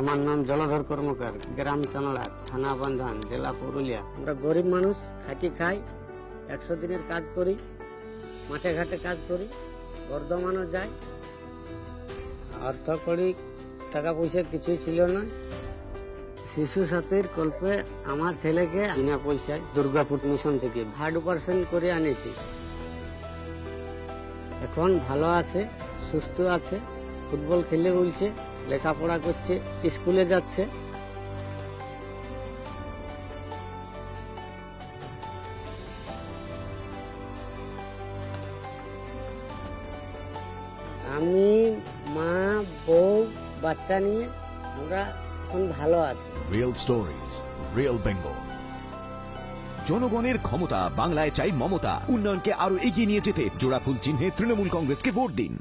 আমার নাম জলধর কর্মকার, গ্রাম চানলা, থানা বান্ধান, জেলা পুরুলিয়া। আমরা গরিব মানুষ, খাটি খাই, একশো দিনের কাজ করি, মাঠে ঘাটে কাজ করি, বর্ধমানও যাই। অর্থ করি টাকা পয়সা কিছুই ছিল না। শিশু সাথীর কল্পে আমার ছেলেকে বিনা পয়সায় দুর্গাপুর মিশন থেকে হার্ড অপারেশন করে আনেছি। এখন ভালো আছে, সুস্থ আছে, ফুটবল খেলে বলছে লেখাপড়া করছে স্কুলে যাচ্ছে। আমি মা বউ বাচ্চা নিয়ে আমরা এখন ভালো আছি। রিয়েল stories, রিয়েল বেঙ্গল জনগণের ক্ষমতা বাংলায় চাই মমতা। উন্নয়নকে আরও এগিয়ে নিয়ে যেতে জোড়াফুল চিহ্নে তৃণমূল কংগ্রেসকে ভোট দিন।